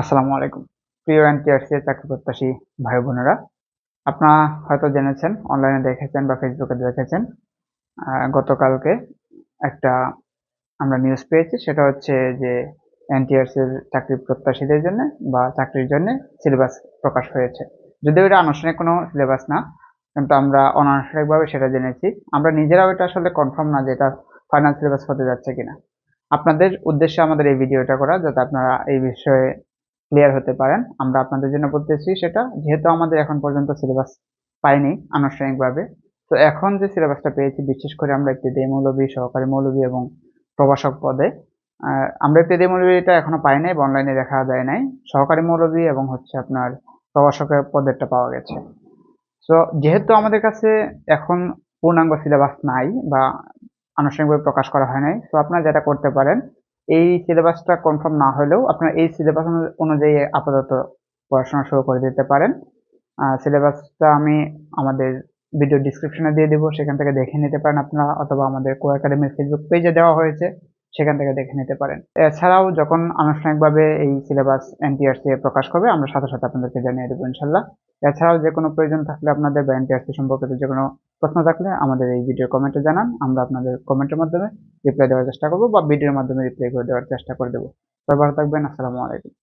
আসসালামু আলাইকুম। প্রিয় এনটিআরসি চাকরি প্রত্যাশী ভাই বোনেরা, আপনারা হয়তো জেনেছেন অনলাইনে দেখেছেন বা ফেসবুকে দেখেছেন গতকালকে একটা আমরা নিউজ পেয়েছি, সেটা হচ্ছে যে এনটিআরসির চাকরি প্রত্যাশীদের জন্য বা চাকরির জন্য সিলেবাস প্রকাশ হয়েছে। যদিও এটা আনুষ্ঠানিক কোনো সিলেবাস না, কিন্তু আমরা অনানুষ্ঠানিকভাবে সেটা জেনেছি। আমরা নিজেরাও এটা আসলে কনফার্ম না যে এটা ফাইনাল সিলেবাস হতে যাচ্ছে কিনা। আপনাদের উদ্দেশ্যে আমাদের এই ভিডিওটা করা, যাতে আপনারা এই বিষয়ে ক্লিয়ার হতে পারেন আমরা আপনাদের জন্য বলতেছি সেটা। যেহেতু আমাদের এখন পর্যন্ত সিলেবাস পাইনি আনুষ্ঠানিকভাবে। তো এখন যে সিলেবাসটা পেয়েছি, বিশেষ করে আমরা ইত্যাদি মৌলবী সহকারী মৌলবী এবং প্রভাষক পদে আমরা ইত্যাদি মৌলবীটা এখনও পাই নাই বা অনলাইনে দেখা যায় নাই। সহকারী মৌলবী এবং হচ্ছে আপনার প্রভাষকের পদেরটা পাওয়া গেছে। তো যেহেতু আমাদের কাছে এখন পূর্ণাঙ্গ সিলেবাস নাই বা আনুষ্ঠানিকভাবে প্রকাশ করা হয় নাই তো আপনারা যেটা করতে পারেন এই সিলেবাসটা কনফার্ম না হলেও আপনারা এই সিলেবাস অনুযায়ী আপাতত পড়াশোনা শুরু করে দিতে পারেন। সিলেবাসটা আমি আমাদের ভিডিও ডিসক্রিপশনে দিয়ে দেবো, সেখান থেকে দেখে নিতে পারেন আপনারা, অথবা আমাদের কো একাডেমির ফেসবুক পেজে দেওয়া হয়েছে, সেখান থেকে দেখে নিতে পারেন। এছাড়াও যখন আনুষ্ঠানিকভাবে এই সিলেবাস এনটিআরসি প্রকাশ করবে, আমরা সাথে সাথে আপনাদেরকে জানিয়ে দেবো ইনশাল্লাহ এছাড়াও যে কোনো প্রয়োজন থাকলে আপনাদের বা এনটিআরসি সম্পর্কিত যে কোনো প্রশ্ন থাকলে আমাদের এই ভিডিও কমেন্টে জানান, আমরা আপনাদের কমেন্টের মাধ্যমে রিপ্লাই দেওয়ার চেষ্টা করব বা ভিডিওর মাধ্যমে রিপ্লাই করে দেওয়ার চেষ্টা করে দেবো। সবাই ভালো থাকবেন, আসসালামু আলাইকুম।